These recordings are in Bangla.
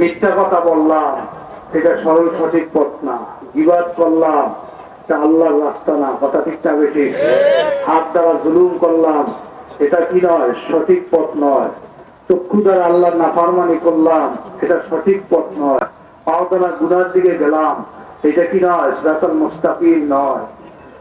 মিথ্যা কথা বললাম, এটা সরল সঠিক পথ না। বিবাদ করলাম, এটা আল্লাহর রাস্তা না, কথা ঠিক হাত দ্বারা জুলুম করলাম, এটা কি নয়? সঠিক পথ নয়। চক্ষু দ্বারা আল্লাহর নাফারমানি করলাম, এটা সঠিক পথ নয়। পাও দ্বারা গুনার দিকে গেলাম, এটা কি নয়? সিরাতাল মুস্তাকিম নয়।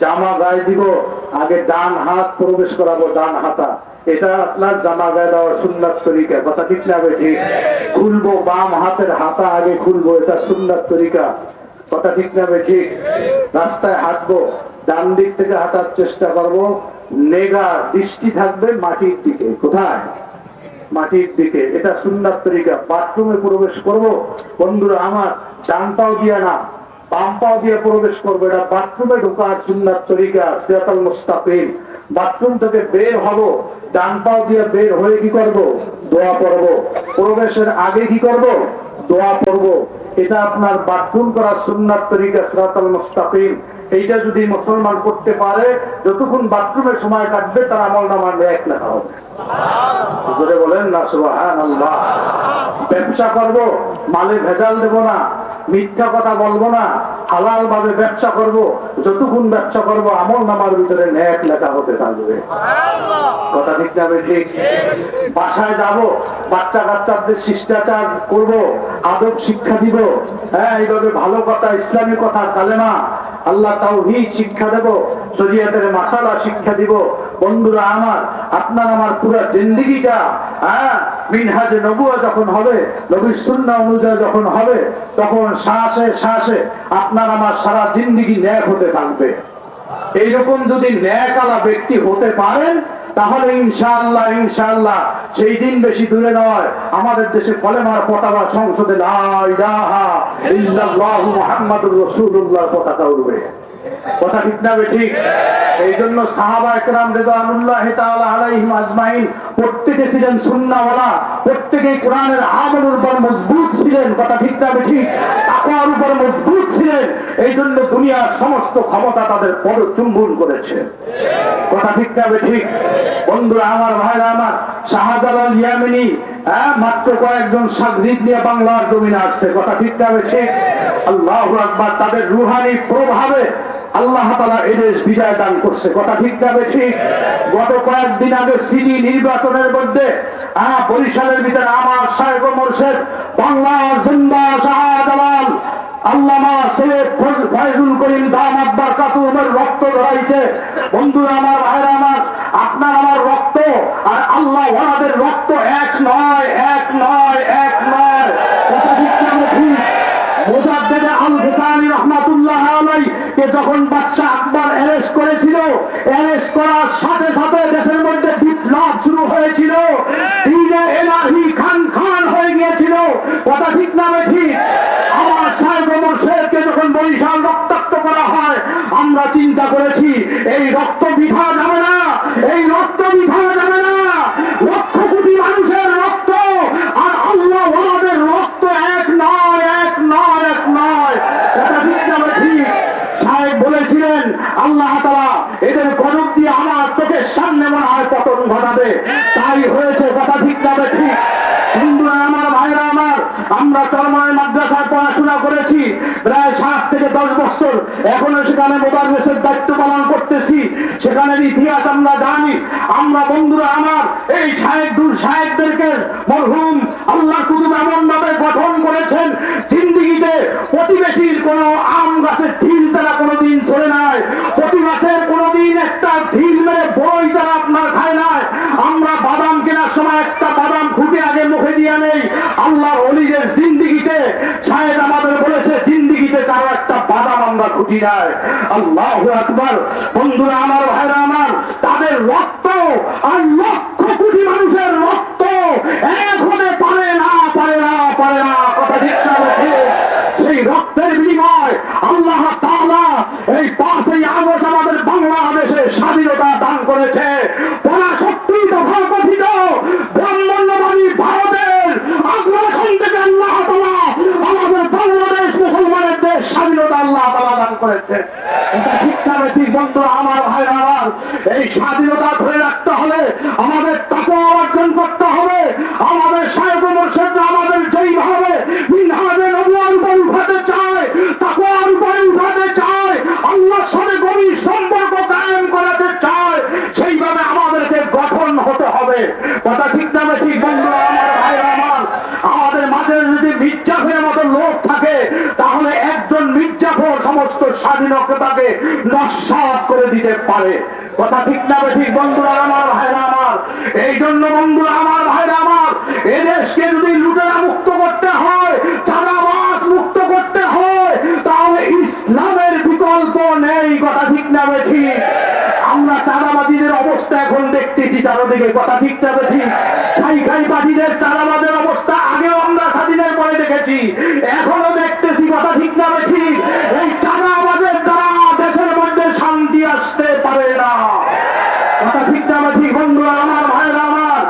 জামা গায়ে দিব, আগে ডান হাত প্রবেশ করাবো, ডান হাতা। এটা আপনার জামা গায়ে দেওয়ার সুন্নাত তরিকা। কথা ঠিক না ঠিক খুলবো বাম হাতের হাতা আগে খুলবো, এটা সুন্নাত তরিকা। কথা ঠিক না ঠিক রাস্তায় হাঁটবো, ডান দিক থেকে হাঁটার চেষ্টা করব। নেগা দৃষ্টি থাকবে মাটির দিকে। কোথায়? মাটির দিকে। এটা সুন্নাত তরিকা। বাথরুমে প্রবেশ করব। বন্ধুরা, আমার ডান পাও দিয়া না। বাম পাও দিয়ে প্রবেশ করব, এটা বাথরুমে ঢোকার সুন্দর তরিকা, সিরাতাল মুস্তাফিম বাথরুম থেকে বের হব, ডান পাও দিয়ে বের হয়ে কি করব? দোয়া করব প্রবেশের আগে কি করব? দোয়া করব এটা আপনার বাথরুম করার সুন্দর তরিকা, সিরাতাল মুস্তাকিম। এইটা যদি মুসলমান করতে পারে, যতক্ষণ বাথরুমের সময় কাটবে, তার আমল নামার এক লেখা হবে বলেন না, সুবহানাল্লাহ। ব্যবসা করব, মালে ভেজাল দেব না, মিথ্যা কথা বলব না হালাল ভাবে ব্যবসা করব, যতক্ষণ ব্যবসা করব, আমল নামার ভিতরে ন্যাক লেখা হতে থাকবে। কথা ঠিক না ঠিক বাসায় যাব, বাচ্চা কাচ্চাদের শিষ্টাচার করব, আদব শিক্ষা দিব। হ্যাঁ এইভাবে ভালো কথা, ইসলামী কথা, কালেমা আল্লাহ তাও শিক্ষা দেব, শরীয়তের মাসালা শিক্ষা দিব। বন্ধুরা আমার, আপনার আমার পুরো জিন্দিগিটা হ্যাঁ মিনহাজে নবুয়া যখন হবে, নবীর সুন্না অনুযায়ী যখন হবে, তখন শ্বাসে শ্বাসে আপনার আমার সারা জিন্দিগি ন্যাক হতে থাকবে। এইরকম যদি ন্যাকালা ব্যক্তি হতে পারেন তাহলে ইনশাল্লাহ ইনশাল্লাহ সেই দিন বেশি দূরে নয়। আমাদের দেশে কলেমার পতাকা সংসদে পতাকা উঠবে কথা ঠিক না ঠিক? এই জন্য সাহাবা একরাম রেদানুল্লাহ আলাইহিম আজমাইন প্রত্যেকে ছিলেন সুন্নাহওয়ালা, প্রত্যেকেই কোরআনের আমলের উপর মজবুত ছিলেন। কথা ঠিক না ঠিক? তাকওয়ার উপর মজবুত ছিলেন। এই জন্য দুনিয়ার সমস্ত ক্ষমতা তাদের পদ চুম্বন করেছে। কথা ঠিক না ঠিক? বন্ধুরা, আমার ভাইরা, আমার শাহজালাল ইয়ামিনী হ্যাঁ মাত্র কয়েকজন সাগরিদ নিয়ে বাংলার জমিনে আসছে। কথা ঠিক না ঠিক? আল্লাহ আকবার, তাদের রুহানি প্রভাবে আল্লাহ তালা এদেশ বিজয় দান করছে। কথা ঠিক যাবে ঠিক? গত কয়েকদিন আগে সিটি নির্বাচনের মধ্যে বরিশালের ভিতরে আমার সাহেব মোর্শেদ, বাংলার জিন্দা শাহজালাল, আল্লামা সৈয়দ ফয়জুল করিম, দাম আব্বার কাতুমের রক্ত ধরাইছে। বন্ধুরা আমার, ভাইরা আমার, আপনার আমার রক্ত আর আল্লাহ ওয়ালাদের রক্ত এক নয় এক নয় এক নয়। কথা ঠিক যাবে ঠিক? মোজাদ্দেদ আল রহমাতুল্লাহ আলাই কে যখন আকবর অ্যারেস্ট করেছিল অ্যারেস্ট করার সাথে সাথে দেশের মধ্যে বিপ্লব শুরু হয়েছিল। এলাহি খান খান হয়ে গিয়েছিল। কথা ঠিক না ঠিক? আমার রক্তাক্ত হয়, আমরা চিন্তা করেছি, এই রক্ত বিধা যাবে না, এই রক্ত বিধা যাবে না লক্ষ কোটি মানুষের রক্ত আর আল্লাহ ওয়ালাদের রক্ত এক নয় এক নয় এক নয় এটা ঠিক না বে ঠিক সাহেব বলেছিলেন আল্লাহ তাআলা এদের গজব দিয়ে আমার চোখের সামনে মনে হয় পতন ঘটাবে তাই হয়েছে কথা ঠিক না ঠিক। বন্ধুরা, আমার ভাইরা আমার, আমরা চরমায় মাদ্রাসায় পড়াশোনা করেছি, প্রায় সাত থেকে দশ বছর। এখনও সেখানে মোদারবেশের দায়িত্ব পালন করতেছি। সেখানের ইতিহাস আমরা জানি। আমরা বন্ধুরা আমার, এই সাহেবদুর সাহেবদেরকে মরহুম আল্লাহ কুতুব এমন ভাবে গঠন করেছেন, জিন্দিগিতে প্রতিবেশীর কোনো আম গাছের ঢিল তারা কোনোদিন চলে নাই। প্রতি মাসের কোনোদিন একটা ঢিল মেরে বই তারা আপনার খায় নাই। আমরা বাদাম কেনার সময় একটা বাদাম খুঁটে আগে মুখে দিয়ে নেই। আল্লাহ অলিদের জিন্দিগিতে সাহেব আমাদের বলেছে, জিন্দিগিতে তার একটা বাদাম আমরা খুঁটি নাই। আল্লাহ আকবর। বন্ধুরা আমার, ভাইরা আমার, তাদের রক্ত আর লক্ষ কোটি মানুষের রক্ত এখনে পারে না পারে না পারে না। কথা ঠিক না সেই রক্তের বিনিময় আল্লাহ তাআলা এই পাঁচই আগস্ট আমাদের বাংলাদেশে স্বাধীনতা দান করেছে করেছেন এটা শিক্ষা বেশি বন্ধু, আমার ভাই, আমার। এই স্বাধীনতা ধরে রাখতে হলে আমাদের তাকে অর্জন করতে হবে। আমাদের সাহেব মোর্শেদ আমাদের যেইভাবে মিনহাজে নবুয়ার উপর উঠাতে চায় তাকুয়ার উপর উঠাতে চায় আল্লাহর সাথে গভীর সম্পর্ক কায়েম করাতে চায় সেইভাবে আমাদেরকে গঠন হতে হবে কথা ঠিক না ঠিক বন্ধু আমার ভাই আমার আমাদের মাঝে যদি মির্জাফের মতো লোক থাকে তাহলে একজন মির্জাফর সমস্ত স্বাধীনতাকে নস্বাত করে দিতে পারে। কথা ঠিক না ঠিক, বন্ধুরা আমার, ভাইরা আমার। এই জন্য বন্ধুরা আমার, ভাইরা আমার, এদেশকে যদি লুটেরা মুক্ত করতে হয় চাঁদাবাস মুক্ত করতে হয়, তাহলে ইসলামের বিকল্প নেই। কথা ঠিক না ঠিক। আমরা চাঁদাবাদীদের অবস্থা এখন দেখতেছি চারোদিকে। কথা ঠিক না ঠিক। খাই খাই বাদীদের চাঁদাবাদের অবস্থা আগেও আমরা স্বাধীনের পরে দেখেছি। এখনও পারে না। কথা ঠিক না ঠিক বন্ধুরা, আমার ভাইরা আমার।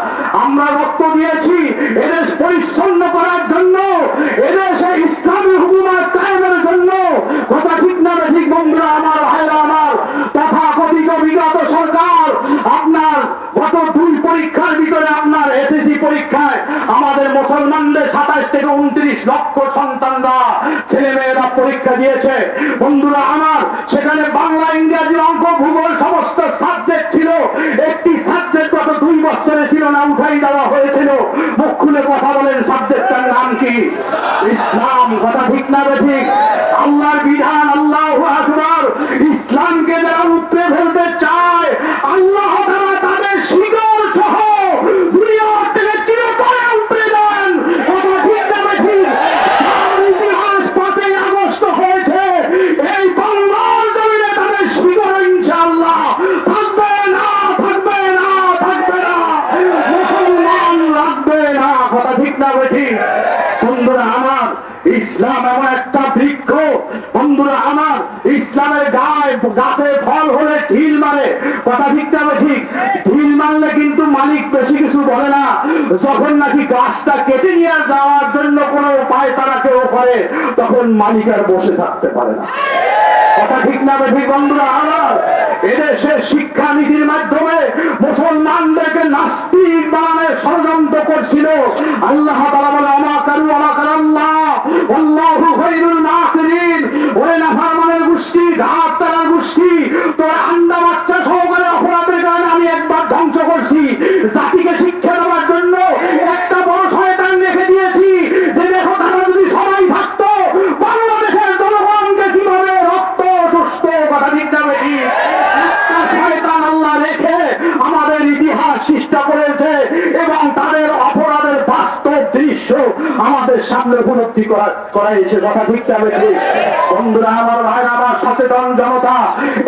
আমরা রক্ত দিয়েছি এদেশ পরিচ্ছন্ন করার জন্য, এদেশে ইসলামী হুকুমাত কায়েমের জন্য। কথা ঠিক না ঠিক বন্ধুরা, আমার ভাইরা আমার। তথা কথিত বিগত সরকার, আপনার গত দুই পরীক্ষার ভিতরে আপনার এসএসসি পরীক্ষায় আমাদের মুসলমানদের লক্ষ সন্তানরা ছেলে মেয়েরা পরীক্ষা দিয়েছে। বন্ধুরা আমার, সেখানে বাংলা, ইংরেজি অঙ্ক ভূগোল সমস্ত সাবজেক্ট ছিল। একটি সাবজেক্ট গত দুই বছরে ছিল না, উঠাই দেওয়া হয়েছিল। মুখ খুলে কথা বলেন সাবজেক্টটার নাম কি? ইসলাম। কথা ঠিক না ঠিক আল্লাহর বিধান আল্লাহ আকবর ইসলামকে যারা উপরে ফেলতে চায় আল্লাহ তাআলা তাদের শিকড় সহ দুনিয়ার থেকে চিরতরে উপরে দেন কথা ঠিক না বে ঠিক যার ইতিহাস পাঁচই আগস্ট হয়েছে এই বাংলার জমিনে তাদের শিকড় ইনশাআল্লাহ থাকবে না থাকবে না থাকবে না মুসলমান রাখবে না কথা ঠিক না বে ঠিক বন্ধুরা আমার ইসলাম এমন একটা বৃক্ষ, বন্ধুরা আমার ইসলামের গায়ে গাছে ফল হলে ঢিল মারে। কথা ঠিক না ঠিক? ঢিল মারলে কিন্তু মালিক বেশি কিছু বলে না। যখন নাকি গাছটা কেটে নিয়ে যাওয়ার জন্য কোনো উপায় তারা কেউ করে, তখন মালিক আর বসে থাকতে পারে না। কথা ঠিক না ঠিক, বন্ধুরা আমার? এদেশের শিক্ষানীতির মাধ্যমে মুসলমানদেরকে নাস্তিক বানানোর ষড়যন্ত্র করছিল। আল্লাহ তাআলা বলে আমাকারু আমাকার আল্লাহ আল্লাহু গোষ্ঠী তোর আন্ডা বাচ্চা সামনে উপলব্ধি করা করাইছে, কথা ঠিক বেশি। বন্ধুরা আমার ভাইরা আমার সচেতন জনতা,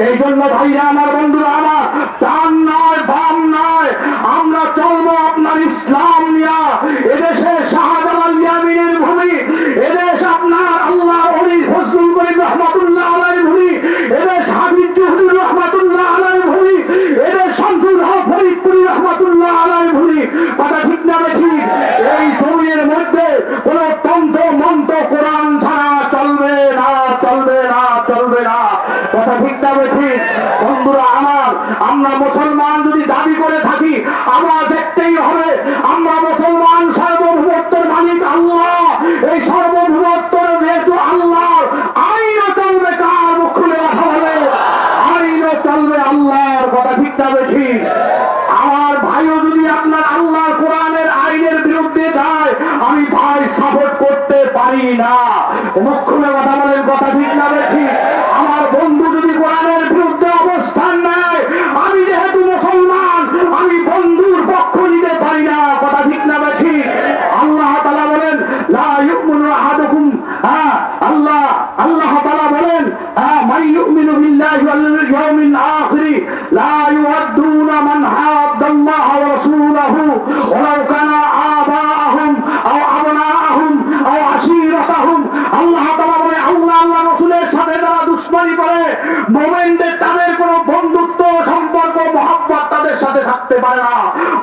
এই জন্য ভাইরা, আমার বন্ধুরা, আমার ডান নয় বাম নয়। আমরা চলবো আপনার ইসলাম নিয়া। এদেশে শাহজালাল ইয়ামিনের ভূমি, এদেশ আপনার আল্লাহ অলি ফজলুল করিম রহমাতুল্লাহ আলাই ভূমি, এদেশ হাবিব রহমাতুল্লাহ আলাই ভূমি, এদেশ শামসুল হক ফরিদপুরি রহমাতুল্লাহ আলাই ভূমি। কথা ঠিক না ঠিক এই জমির মধ্যে কোন তন্ত্র মন্ত্র কোরআন ছাড়া চলবে না চলবে না চলবে না কথা ঠিক বন্ধুরা, আমার, আমরা মুসলমান যদি দাবি করে থাকি আমরা দেখতেই হবে, আমরা মুসলমান সর্বভূমত্বের মালিক আল্লাহ। এই সার্বভৌমত্বের থাকতে পারে না।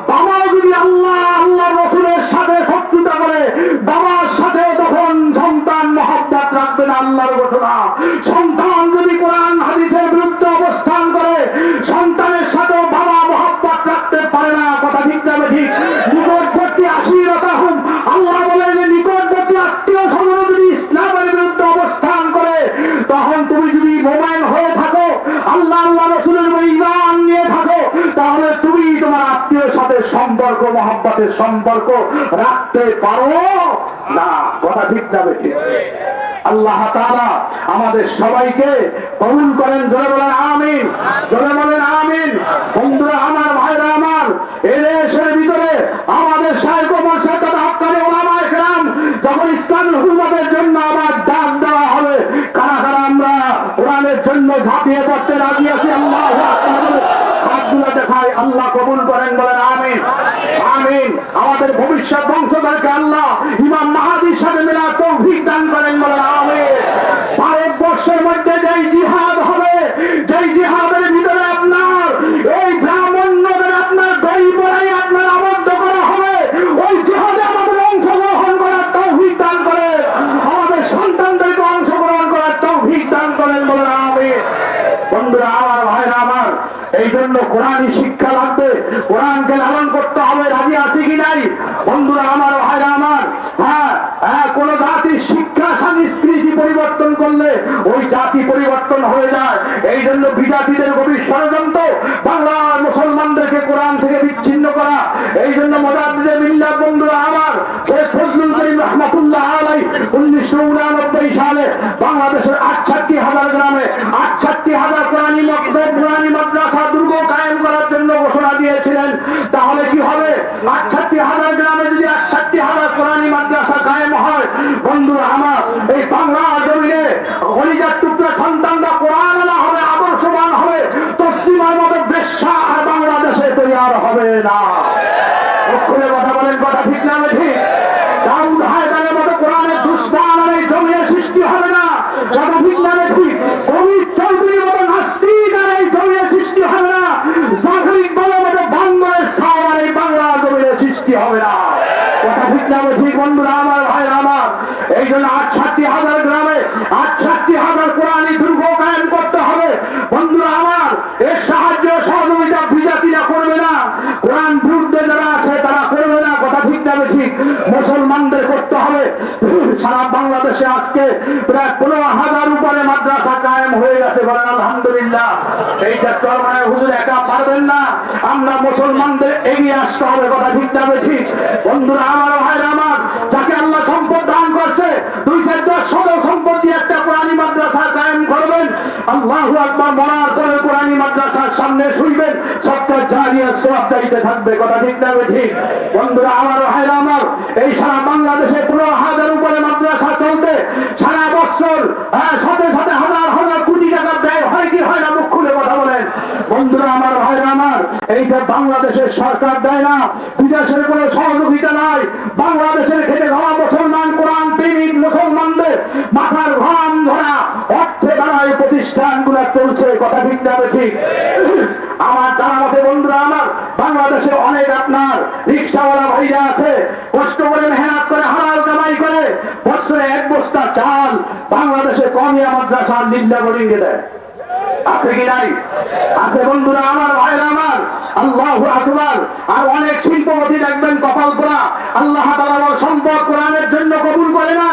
বাবা যদি আল্লাহ আল্লাহ রসুলের সাথে শত্রুতা করে বাবার সাথে তখন সন্তান মহব্বত রাখবে না আল্লাহর ঘটনা সন্তান যদি কোরআন সম্পর্ক, মহাব্বতের সম্পর্ক রাখতে পারো? না, কথা ঠিক যাবে ঠিক আল্লাহ আমাদের সবাইকে কবুল করেন বলেন আমিন বলেন আমিন। বন্ধুরা আমার, ভাইরা আমার ভিতরে আমাদের সাহেব মর্যাদা হকানি ওলামা একরাম, যখন ইসলাম হুকুমতের জন্য আবার ডাক দেওয়া হবে, কারা কারা আমরা কোরআনের জন্য ঝাঁপিয়ে পড়তে রাজি আছি? আল্লাহ হাতগুলো দেখায় আল্লাহ কবুল করেন বলেন আমিন আমিন আমাদের ভবিষ্যৎ বংশধরকে আল্লাহ ইমাম মাহাদির সাথে মেলা তৌফিক দান করেন বলেন আমিন ভারতবর্ষের মধ্যে যেই জিহাদ হবে যেই জিহাদের ভিতরে আপনার এই ব্রাহ্মণ্যদের আপনার দই পড়াই আপনার আবদ্ধ করা হবে ওই জিহাদে আমাদের অংশগ্রহণ করার তৌফিক দান করেন আমাদের সন্তানদেরকে অংশগ্রহণ করার তৌফিক দান করেন বলেন আমিন বন্ধুরা আমার ভাইরা আমার এই জন্য কোরআনই শিক্ষা লাগবে কোরআনকে লালন করতে হবে রাজি আছি কি নাই বন্ধুরা আমার ভাইরা আমার হ্যাঁ হ্যাঁ কোন জাতির শিক্ষা সংস্কৃতি পরিবর্তন করলে জাতি পরিবর্তন হয়ে যায়। এই জন্য বিজাতিদের গভীর ষড়যন্ত্র বাংলার মুসলমানদেরকে কোরআন থেকে বিচ্ছিন্ন করা এই জন্য মজাদিদের বন্ধুরা আমার উনানব্বই সালে বাংলাদেশের আটষট্টি গ্রামে আটষট্টি হাজার দুর্গ করার জন্য ঘোষণা দিয়েছিলেন। তাহলে কি হবে? আটষট্টি হাজার গ্রামে যদি একষট্টি হাজার না। অক্ষরে কথা বলেন, কথা বন্ধুরা আমার ভাই আমার, এই জন্য আটষট্টি হাজার গ্রামে আটষট্টি হাজার কোরআনী দুর্গ কায়েম করতে হবে। বন্ধুরা আমার এর সাহায্য সহযোগিতা বিজাতিরা করবে না কোরআন বিরুদ্ধে যারা আছে তারা করবে না কথা ঠিক না ঠিক মুসলমানদের করতে হবে সারা বাংলাদেশে আজকে প্রায় পনেরো হাজার উপরে মাদ্রাসা কায়েম হয়ে গেছে বলেন, আলহামদুলিল্লাহ। এইটা তো মানে হুজুর একা পারবেন না। আমরা মুসলমানদের এগিয়ে আসতে হবে, কথা ঠিক না ঠিক? বন্ধুরা, আমার ভাইরা আমার, যাকে আল্লাহ সম্পদ দান করছে, দুই চার দশ ষোলো সম্পদ দিয়ে একটা কোরআনী মাদ্রাসা কায়েম করবেন। আল্লাহ আকবার মরার পরে কোরআনী মাদ্রাসার সামনে শুইবেন। সত্তর জারিয়া সব চাইতে থাকবে, কথা ঠিক না ঠিক? বন্ধুরা, আমার ভাইরা আমার, এই সারা বাংলাদেশে পনেরো হাজার উপরে মাদ্রাসা চলতে সারা বছর হ্যাঁ সাথে সাথে হাজার হাজার কোটি টাকা ব্যয় হয় কি হয় না, মুখ খুলে কথা বলেন। বন্ধুরা আমার, ভাইরা আমার এইটা বাংলাদেশের সরকার দেয় না, বিদেশের কোনো সহযোগিতা নাই, বাংলাদেশের খেটে ধরা মুসলমান কোরআন প্রেমিক মুসলমানদের মাথার ঘাম ধরা এই প্রতিষ্ঠানগুলো চলছে, কথা ঠিক না ঠিক? আমার জানা মতে বন্ধুরা, আমার বাংলাদেশে অনেক আপনার রিক্সাওয়ালা ভাইরা আছে, কষ্ট করে মেহনত করে হারাল কামাই করে, বছরে এক বস্তা চাল বাংলাদেশে কমিয়া মাদ্রাসা নিন্দা বোর্ডিংয়ে দেয়। আছে কি নাই আছে বন্ধুরা আমার ভাইরা আমার, আল্লাহ আকবার। আর অনেক শিল্পপতি দেখবেন কপাল করা আল্লাহ তাআলা সম্পদ কোরআনের জন্য কবুল করে না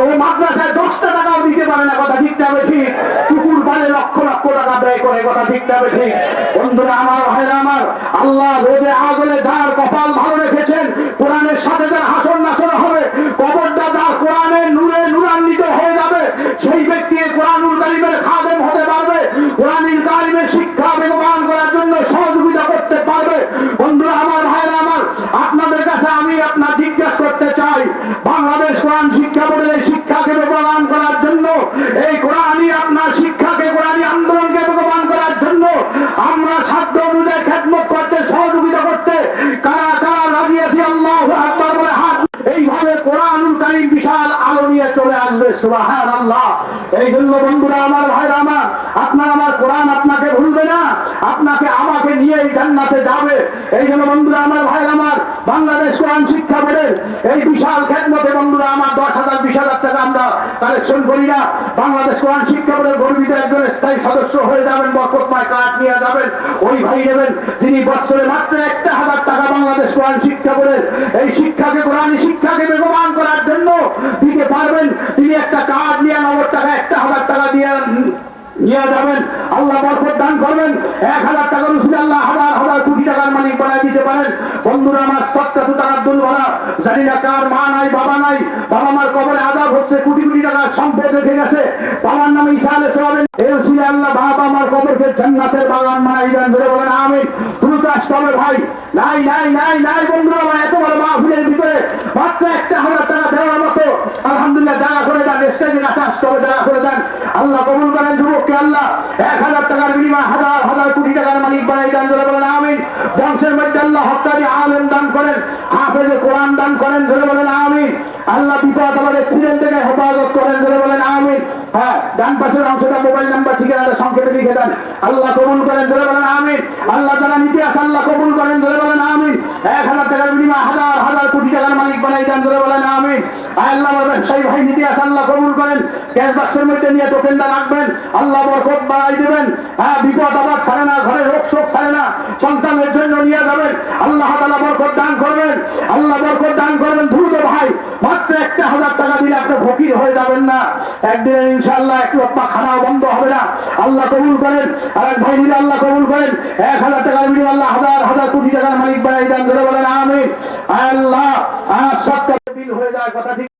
ও মাদ্রাসায় দশটা টাকাও দিতে পারে না, কথা ঠিক যাবে ঠিক কুকুর পালে লক্ষ লক্ষ টাকা ব্যয় করে, কথা ঠিক যাবে ঠিক বন্ধুরা আমার ভাইরা আমার, আল্লাহ রোদে আগলে যার কপাল ভালো রেখেছেন, কোরআনের সাথে যার হাসন নাসন হবে কবরটা যার কোরআনের নূরে নূরান্বিত হয়ে যাবে সেই ব্যক্তি কোরআনুল কারিমের খাদেম হতে পারবে কোরআনুল কারিমের শিক্ষা বেগবান করার জন্য সহযোগিতা করতে পারবে বন্ধুরা আমার ভাইরা আমার আপনাদের কাছে আমি আপনার জিজ্ঞাসা করতে চাই বাংলাদেশ কোরআন শিক্ষা বোর্ডের এই শিক্ষাকে বেগবান করার জন্য এই কোরআনই আপনার শিক্ষাকে কোরআনই আন্দোলনকে বেগবান করার জন্য আমরা সাধ্য অনুযায়ী খেদমত করতে সহযোগিতা করতে কারা কারা রাজি আছি আল্লাহ আকবার বলে হাত এইভাবে কোরআনুল কারিম বিশাল আলো নিয়ে চলে আসবে সুবাহান আল্লাহ এই জন্য বন্ধুরা, আমার ভাইরা, আমার, আপনার আমার কোরআন আপনাকে ভুলবে না, আপনাকে আমাকে নিয়ে এই জান্নাতে যাবে। এই জন্য বন্ধুরা, আমার ভাইরা, আমার বাংলাদেশ কোরআন শিক্ষা বোর্ডের এই বিশাল খেদমতে বন্ধুরা, আমার দশ হাজার, বিশ হাজার টাকা আমরা কালেকশন করি না। বাংলাদেশ কোরআন শিক্ষা বোর্ডের গর্বিত একজন স্থায়ী সদস্য হয়ে যাবেন, বরকতময় কার্ড নিয়ে যাবেন। ওই ভাই নেবেন তিনি বছরে মাত্র একটা হাজার টাকা বাংলাদেশ কোরআন শিক্ষা বোর্ডের এই শিক্ষাকে, কোরআন শিক্ষাকে বেগবান করার জন্য দিতে পারবেন তিনি একটা কার্ড নিয়ে নগদ টাকা, একটা হাজার টাকা দিয়ে নিয়ে যাবেন। আল্লাহ বরকত দান করবেন। এক হাজার টাকার উচিত আল্লাহ হাজার হাজার কোটি টাকার মালিক বানায় দিতে পারেন। বন্ধুরা, আমার সত্তা তো তারা দুল বলা জানি না কার মা নাই, বাবা নাই। বাবা মার কবরে আদাব হচ্ছে, কোটি কোটি টাকার সম্পদ রেখে গেছে। বাবার নামে ইসালে সবাবেন এই ছিল আল্লাহ, বাবা আমার কবরকে জান্নাতের বাগান বানাইবেন ধরে বলেন আমি দ্রুত আসতে হবে ভাই। নাই নাই নাই নাই বন্ধুরা আমার এত বড় মাহফিলের ভিতরে মাত্র একটা হাজার টাকা দেওয়ার মতো আলহামদুলিল্লাহ জায়গা করে দেন স্টেজের কাছে আসতে হবে জায়গা করে দেন আল্লাহ কবুল করেন যুবককে, আল্লাহ। এক হাজার টাকার বিনিময়ে হাজার হাজার কোটি টাকার মালিক বানাই দেন ধরে বলেন, আমিন। বংশের মধ্যে আল্লাহ হকারি আলেম দান করেন, হাফেজে কোরআন দান করেন ধরে বলেন, আমিন। আল্লাহ বিপদ আমাদের ছিলেন থেকে হেফাজত করেন ধরে বলেন, আমিন। হ্যাঁ ডান পাশের অংশটা মোবাইল নাম্বার, ঠিকানাটা সংক্ষেপে লিখে দেন। আল্লাহ কবুল করেন ধরে বলেন, আমিন। আল্লাহ তারা নীতি আছে, আল্লাহ কবুল করেন ধরে বলেন, আমিন। এক হাজার টাকার বিনিময়ে হাজার হাজার কোটি টাকার মালিক বানাই দেন ধরে বলেন আমিন আয় আল্লাহ আমার আছে আল্লাহ কবুল করেন। দেবেন। হ্যাঁ হয়ে এক আর ভাই কবুল করেন। এক হাজার টাকার বিনিময়ে আল্লাহ হাজার হাজার কোটি মালিক বলেন আমি আল্লাহ আর সব দিল হয়ে যায় কথা ঠিক